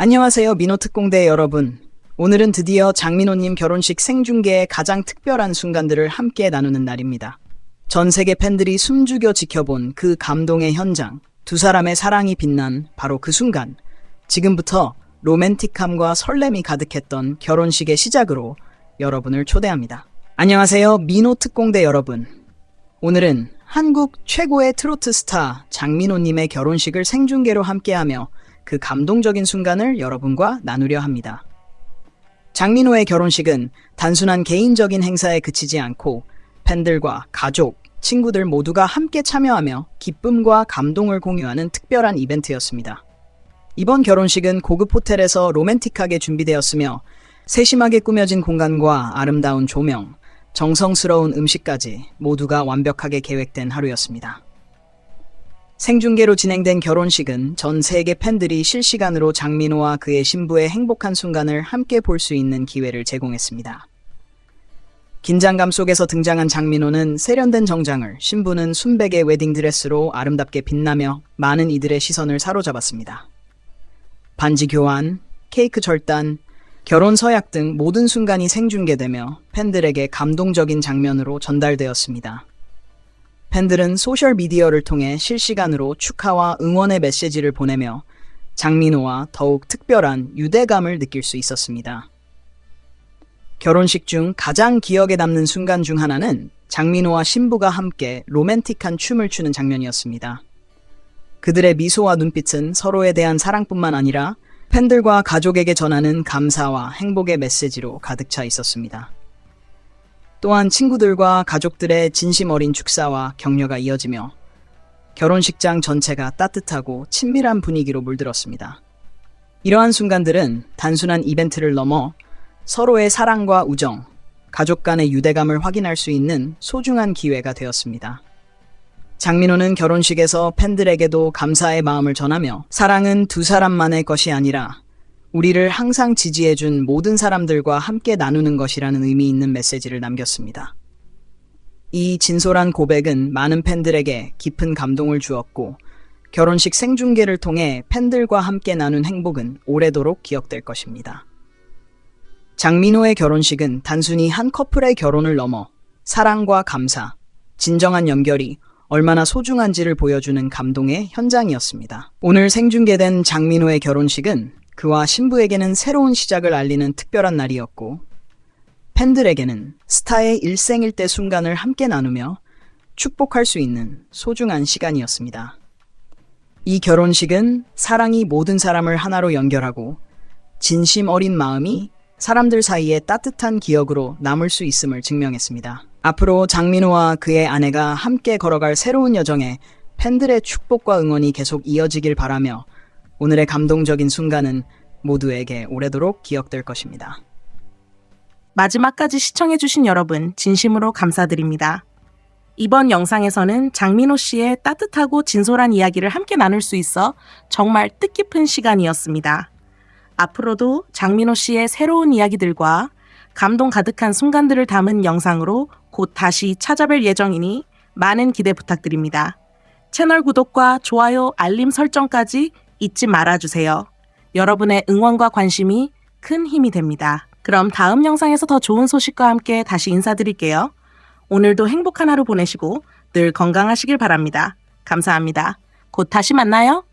안녕하세요, 민호특공대 여러분. 오늘은 드디어 장민호님 결혼식 생중계의 가장 특별한 순간들을 함께 나누는 날입니다. 전 세계 팬들이 숨죽여 지켜본 그 감동의 현장, 두 사람의 사랑이 빛난 바로 그 순간. 지금부터 로맨틱함과 설렘이 가득했던 결혼식의 시작으로 여러분을 초대합니다. 안녕하세요, 민호특공대 여러분. 오늘은 한국 최고의 트로트 스타 장민호님의 결혼식을 생중계로 함께하며 그 감동적인 순간을 여러분과 나누려 합니다. 장민호의 결혼식은 단순한 개인적인 행사에 그치지 않고 팬들과 가족, 친구들 모두가 함께 참여하며 기쁨과 감동을 공유하는 특별한 이벤트였습니다. 이번 결혼식은 고급 호텔에서 로맨틱하게 준비되었으며 세심하게 꾸며진 공간과 아름다운 조명, 정성스러운 음식까지 모두가 완벽하게 계획된 하루였습니다. 생중계로 진행된 결혼식은 전 세계 팬들이 실시간으로 장민호와 그의 신부의 행복한 순간을 함께 볼 수 있는 기회를 제공했습니다. 긴장감 속에서 등장한 장민호는 세련된 정장을, 신부는 순백의 웨딩드레스로 아름답게 빛나며 많은 이들의 시선을 사로잡았습니다. 반지 교환, 케이크 절단, 결혼 서약 등 모든 순간이 생중계되며 팬들에게 감동적인 장면으로 전달되었습니다. 팬들은 소셜미디어를 통해 실시간으로 축하와 응원의 메시지를 보내며 장민호와 더욱 특별한 유대감을 느낄 수 있었습니다. 결혼식 중 가장 기억에 남는 순간 중 하나는 장민호와 신부가 함께 로맨틱한 춤을 추는 장면이었습니다. 그들의 미소와 눈빛은 서로에 대한 사랑뿐만 아니라 팬들과 가족에게 전하는 감사와 행복의 메시지로 가득 차 있었습니다. 또한 친구들과 가족들의 진심 어린 축사와 격려가 이어지며 결혼식장 전체가 따뜻하고 친밀한 분위기로 물들었습니다. 이러한 순간들은 단순한 이벤트를 넘어 서로의 사랑과 우정, 가족 간의 유대감을 확인할 수 있는 소중한 기회가 되었습니다. 장민호는 결혼식에서 팬들에게도 감사의 마음을 전하며 사랑은 두 사람만의 것이 아니라 우리를 항상 지지해준 모든 사람들과 함께 나누는 것이라는 의미 있는 메시지를 남겼습니다. 이 진솔한 고백은 많은 팬들에게 깊은 감동을 주었고 결혼식 생중계를 통해 팬들과 함께 나눈 행복은 오래도록 기억될 것입니다. 장민호의 결혼식은 단순히 한 커플의 결혼을 넘어 사랑과 감사, 진정한 연결이 얼마나 소중한지를 보여주는 감동의 현장이었습니다. 오늘 생중계된 장민호의 결혼식은 그와 신부에게는 새로운 시작을 알리는 특별한 날이었고, 팬들에게는 스타의 일생일대 순간을 함께 나누며 축복할 수 있는 소중한 시간이었습니다. 이 결혼식은 사랑이 모든 사람을 하나로 연결하고 진심 어린 마음이 사람들 사이에 따뜻한 기억으로 남을 수 있음을 증명했습니다. 앞으로 장민호와 그의 아내가 함께 걸어갈 새로운 여정에 팬들의 축복과 응원이 계속 이어지길 바라며 오늘의 감동적인 순간은 모두에게 오래도록 기억될 것입니다. 마지막까지 시청해주신 여러분, 진심으로 감사드립니다. 이번 영상에서는 장민호 씨의 따뜻하고 진솔한 이야기를 함께 나눌 수 있어 정말 뜻깊은 시간이었습니다. 앞으로도 장민호 씨의 새로운 이야기들과 감동 가득한 순간들을 담은 영상으로 곧 다시 찾아뵐 예정이니 많은 기대 부탁드립니다. 채널 구독과 좋아요, 알림 설정까지 잊지 말아주세요. 여러분의 응원과 관심이 큰 힘이 됩니다. 그럼 다음 영상에서 더 좋은 소식과 함께 다시 인사드릴게요. 오늘도 행복한 하루 보내시고 늘 건강하시길 바랍니다. 감사합니다. 곧 다시 만나요.